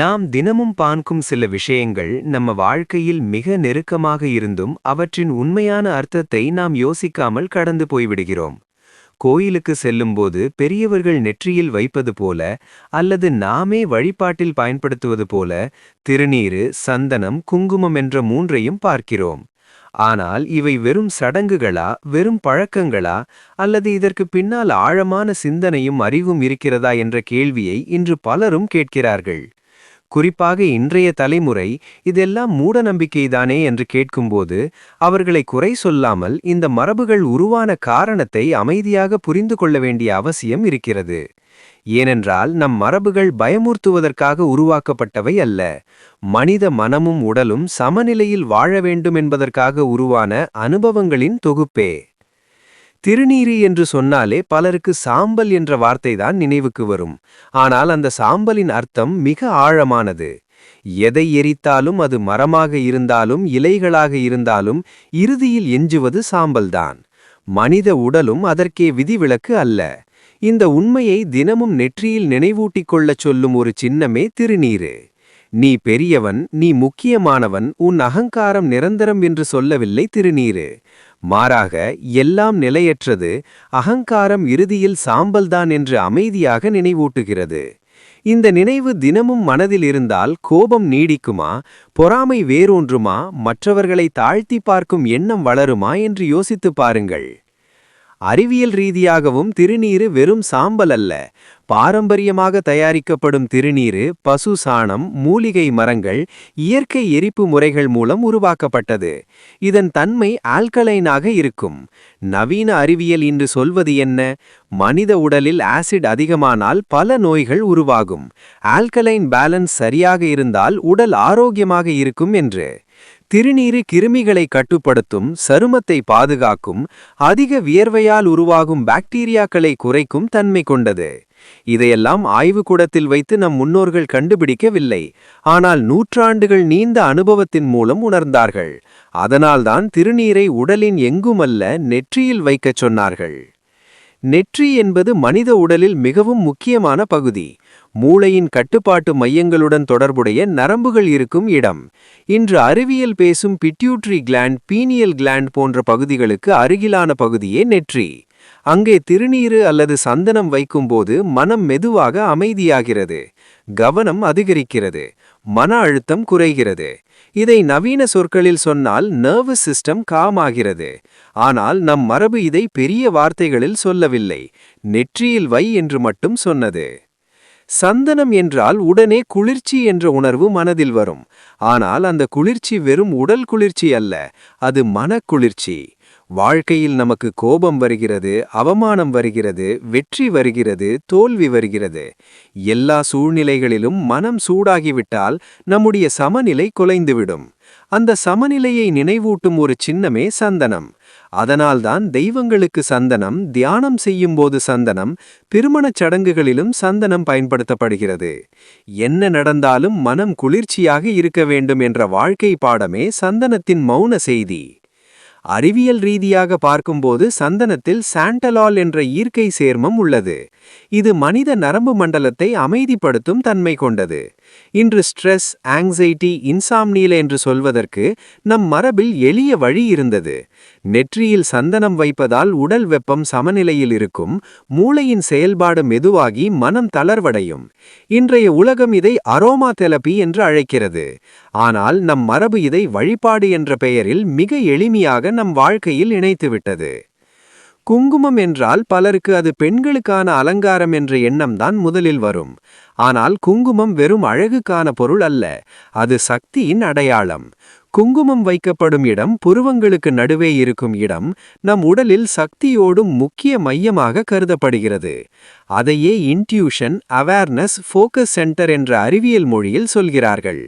நாம் தினமும் பார்க்கும் சில விஷயங்கள் நம்ம வாழ்க்கையில் மிக நெருக்கமாக இருந்தும் அவற்றின் உண்மையான அர்த்தத்தை நாம் யோசிக்காமல் கடந்து போய்விடுகிறோம். கோயிலுக்கு செல்லும்போது பெரியவர்கள் நெற்றியில் வைப்பது போல அல்லது நாமே வழிபாட்டில் பயன்படுத்துவது போல திருநீறு சந்தனம் குங்குமம் என்ற மூன்றையும் பார்க்கிறோம். ஆனால் இவை வெறும் சடங்குகளா வெறும் பழக்கங்களா அல்லது இதற்கு பின்னால் ஆழமான சிந்தனையும் அறிவும் இருக்கிறதா என்ற கேள்வியை இன்று பலரும் கேட்கிறார்கள். குறிப்பாக இன்றைய தலைமுறை இதெல்லாம் மூட நம்பிக்கைதானே என்று கேட்கும்போது அவர்களை குறை சொல்லாமல் இந்த மரபுகள் உருவான காரணத்தை அமைதியாக புரிந்து கொள்ள வேண்டிய அவசியம் இருக்கிறது. ஏனென்றால் நம் மரபுகள் பயமுறுத்துவதற்காக உருவாக்கப்பட்டவை அல்ல. மனித மனமும் உடலும் சமநிலையில் வாழ வேண்டும் என்பதற்காக உருவான அனுபவங்களின் தொகுப்பே. திருநீறு என்று சொன்னாலே பலருக்கு சாம்பல் என்ற வார்த்தைதான் நினைவுக்கு வரும். ஆனால் அந்த சாம்பலின் அர்த்தம் மிக ஆழமானது. எதை எரித்தாலும் அது மரமாக இருந்தாலும் இலைகளாக இருந்தாலும் இறுதியில் எஞ்சுவது சாம்பல்தான். மனித உடலும் அதற்கே விதிவிலக்கு அல்ல. இந்த உண்மையை தினமும் நெற்றியில் நினைவூட்டிக் கொள்ளச் சொல்லும் ஒரு சின்னமே திருநீரு நீ பெரியவன் நீ முக்கியமானவன் உன் அகங்காரம் நிரந்தரம் என்று சொல்லவில்லை திருநீரு மாறாக எல்லாம் நிலையற்றது அகங்காரம் இறுதியில் சாம்பல்தான் என்று அமைதியாக நினைவூட்டுகிறது. இந்த நினைவு தினமும் மனதில் இருந்தால் கோபம் நீடிக்குமா பொறாமை வேறொன்றுமா மற்றவர்களை தாழ்த்தி பார்க்கும் எண்ணம் வளருமா என்று யோசித்து பாருங்கள். அறிவியல் ரீதியாகவும் திருநீரு வெறும் சாம்பல் அல்ல. பாரம்பரியமாக தயாரிக்கப்படும் திருநீரு பசு சாணம் மூலிகை மரங்கள் இயற்கை எரிப்பு முறைகள் மூலம் உருவாக்கப்பட்டது. இதன் தன்மை ஆல்கலைனாக இருக்கும். நவீன அறிவியல் இன்று சொல்வது என்ன? மனித உடலில் ஆசிட் அதிகமானால் பல நோய்கள் உருவாகும். ஆல்கலைன் பேலன்ஸ் சரியாக இருந்தால் உடல் ஆரோக்கியமாக இருக்கும் என்று. திருநீரு கிருமிகளை கட்டுப்படுத்தும் சருமத்தை பாதுகாக்கும் அதிக வியர்வையால் உருவாகும் பாக்டீரியாக்களை குறைக்கும் தன்மை கொண்டது. இதையெல்லாம் ஆய்வுக்கூடத்தில் வைத்து நம் முன்னோர்கள் கண்டுபிடிக்கவில்லை. ஆனால் நூற்றாண்டுகள் நீண்ட அனுபவத்தின் மூலம் உணர்ந்தார்கள். அதனால்தான் திருநீரை உடலின் எங்குமல்ல நெற்றியில் வைக்கச் சொன்னார்கள். நெற்றி என்பது மனித உடலில் மிகவும் முக்கியமான பகுதி. மூளையின் கட்டுப்பாட்டு மையங்களுடன் தொடர்புடைய நரம்புகள் இருக்கும் இடம். இன்று அறிவியல் பேசும் பிட்யூட்ரி கிளாண்ட் பீனியல் கிளாண்ட் போன்ற பகுதிகளுக்கு அருகிலான பகுதியே நெற்றி. அங்கே திருநீரு அல்லது சந்தனம் வைக்கும்போது மனம் மெதுவாக அமைதியாகிறது. கவனம் அதிகரிக்கிறது. மன அழுத்தம் குறைகிறது. இதை நவீன சொற்களில் சொன்னால் நர்வஸ் சிஸ்டம் காமாகிறது. ஆனால் நம் மரபு இதை பெரிய வார்த்தைகளில் சொல்லவில்லை. நெற்றியில் வை என்று மட்டும் சொன்னது. சந்தனம் என்றால் உடனே குளிர்ச்சி என்ற உணர்வு மனதில் வரும். ஆனால் அந்த குளிர்ச்சி வெறும் உடல் குளிர்ச்சி அல்ல அது மனக்குளிர்ச்சி. வாழ்க்கையில் நமக்கு கோபம் வருகிறது அவமானம் வருகிறது வெற்றி வருகிறது தோல்வி வருகிறது. எல்லா சூழ்நிலைகளிலும் மனம் சூடாகிவிட்டால் நம்முடைய சமநிலை குலைந்துவிடும். அந்த சமநிலையை நினைவூட்டும் ஒரு சின்னமே சந்தனம். அதனால்தான் தெய்வங்களுக்கு சந்தனம் தியானம் செய்யும்போது சந்தனம் திருமணச் சடங்குகளிலும் சந்தனம் பயன்படுத்தப்படுகிறது. என்ன நடந்தாலும் மனம் குளிர்ச்சியாக இருக்க வேண்டும் என்ற வாழ்க்கை பாடமே சந்தனத்தின் மௌன செய்தி. அறிவியல் ரீதியாக பார்க்கும்போது சந்தனத்தில் சாண்டலால் என்ற ஈர்க்கை சேர்மம் உள்ளது. இது மனித நரம்பு மண்டலத்தை அமைதிப்படுத்தும் தன்மை கொண்டது. இன்று ஸ்ட்ரெஸ் ஆங்ஸைட்டி இன்சாம்னியல் என்று சொல்வதற்கு நம் மரபில் எளிய வழி இருந்தது. நெற்றியில் சந்தனம் வைப்பதால் உடல் வெப்பம் சமநிலையில் இருக்கும் மூளையின் செயல்பாடு மெதுவாகி மனம் தளர்வடையும். இன்றைய உலகம் இதை அரோமா தெலபி என்று அழைக்கிறது. ஆனால் நம் மரபு இதை வழிபாடு என்ற பெயரில் மிக எளிமையாக நம் வாழ்க்கையில் இணைத்துவிட்டது. குங்குமம் என்றால் பலருக்கு அது பெண்களுக்கான அலங்காரம் என்ற எண்ணம்தான் முதலில் வரும். ஆனால் குங்குமம் வெறும் அழகுக்கான பொருள் அல்ல அது சக்தியின் அடையாளம். குங்குமம் வைக்கப்படும் இடம் புருவங்களுக்கு நடுவே இருக்கும் இடம் நம் உடலில் சக்தியோடும் முக்கிய மையமாக கருதப்படுகிறது. அதையே இன்ட்யூஷன் அவேர்னஸ் ஃபோக்கஸ் சென்டர் என்ற அறிவியல் மொழியில் சொல்கிறார்கள்.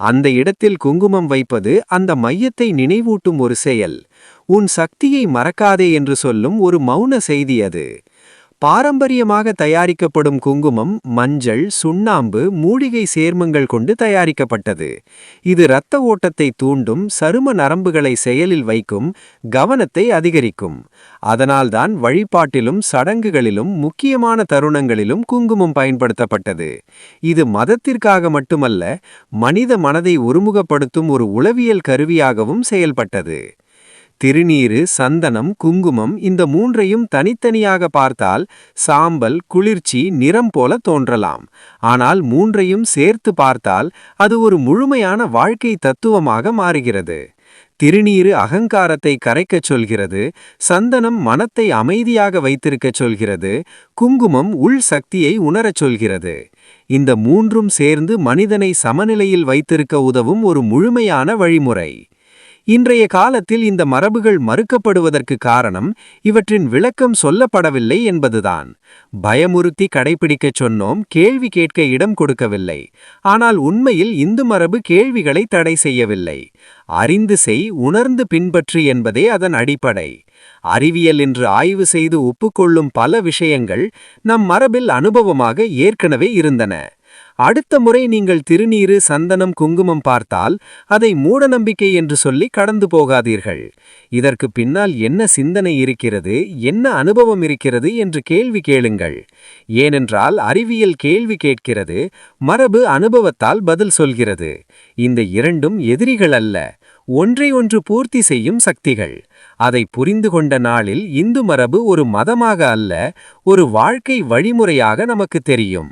அந்த இடத்தில் குங்குமம் வைப்பது அந்த மையத்தை நினைவூட்டும் ஒரு செயல். உன் சக்தியை மறக்காதே என்று சொல்லும் ஒரு மௌன செய்தி அது. பாரம்பரியமாக தயாரிக்கப்படும் குங்குமம் மஞ்சள் சுண்ணாம்பு மூலிகை சேர்மங்கள் கொண்டு தயாரிக்கப்பட்டது. இது இரத்த ஓட்டத்தை தூண்டும் சரும நரம்புகளை செயலில் வைக்கும் கவனத்தை அதிகரிக்கும். அதனால்தான் வழிபாட்டிலும் சடங்குகளிலும் முக்கியமான தருணங்களிலும் குங்குமம் பயன்படுத்தப்பட்டது. இது மதத்திற்காக மட்டுமல்ல மனித மனதை ஒருமுகப்படுத்தும் ஒரு உளவியல் கருவியாகவும் செயல்பட்டது. திருநீறு சந்தனம் குங்குமம் இந்த மூன்றையும் தனித்தனியாக பார்த்தால் சாம்பல் குளிர்ச்சி நிறம் போல தோன்றலாம். ஆனால் மூன்றையும் சேர்த்து பார்த்தால் அது ஒரு முழுமையான வாழ்க்கை தத்துவமாக மாறுகிறது. திருநீறு அகங்காரத்தை கரைக்கச் சொல்கிறது சந்தனம் மனத்தை அமைதியாக வைத்திருக்கச் சொல்கிறது குங்குமம் உள் சக்தியை உணரச் சொல்கிறது. இந்த மூன்றும் சேர்ந்து மனிதனை சமநிலையில் வைத்திருக்க உதவும் ஒரு முழுமையான வழிமுறை. இன்றைய காலத்தில் இந்த மரபுகள் மறுக்கப்படுவதற்கு காரணம் இவற்றின் விளக்கம் சொல்லப்படவில்லை என்பதுதான். பயமுறுத்தி கடைபிடிக்கச் சொன்னோம் கேள்வி கேட்க இடம் கொடுக்கவில்லை. ஆனால் உண்மையில் இந்து மரபு கேள்விகளை தடை செய்யவில்லை. அறிந்து செய் உணர்ந்து பின்பற்று என்பதே அதன் அடிப்படை. அறிவியல் என்று ஆய்வு செய்து ஒப்புக்கொள்ளும் பல விஷயங்கள் நம் மரபில் அனுபவமாக ஏற்கனவே இருந்தன. அடுத்த முறை நீங்கள் திருநீறு சந்தனம் குங்குமம் பார்த்தால் அதை மூடநம்பிக்கை என்று சொல்லி கடந்து போகாதீர்கள். இதற்கு பின்னால் என்ன சிந்தனை இருக்கிறது என்ன அனுபவம் இருக்கிறது என்று கேள்வி கேளுங்கள். ஏனென்றால் அறிவியல் கேள்வி கேட்கிறது மரபு அனுபவத்தால் பதில் சொல்கிறது. இந்த இரண்டும் எதிரிகள் அல்ல ஒன்றை ஒன்று பூர்த்தி செய்யும் சக்திகள். அதை புரிந்து கொண்ட நாளில் இந்து மரபு ஒரு மதமாக அல்ல ஒரு வாழ்க்கை வழிமுறையாக நமக்கு தெரியும்.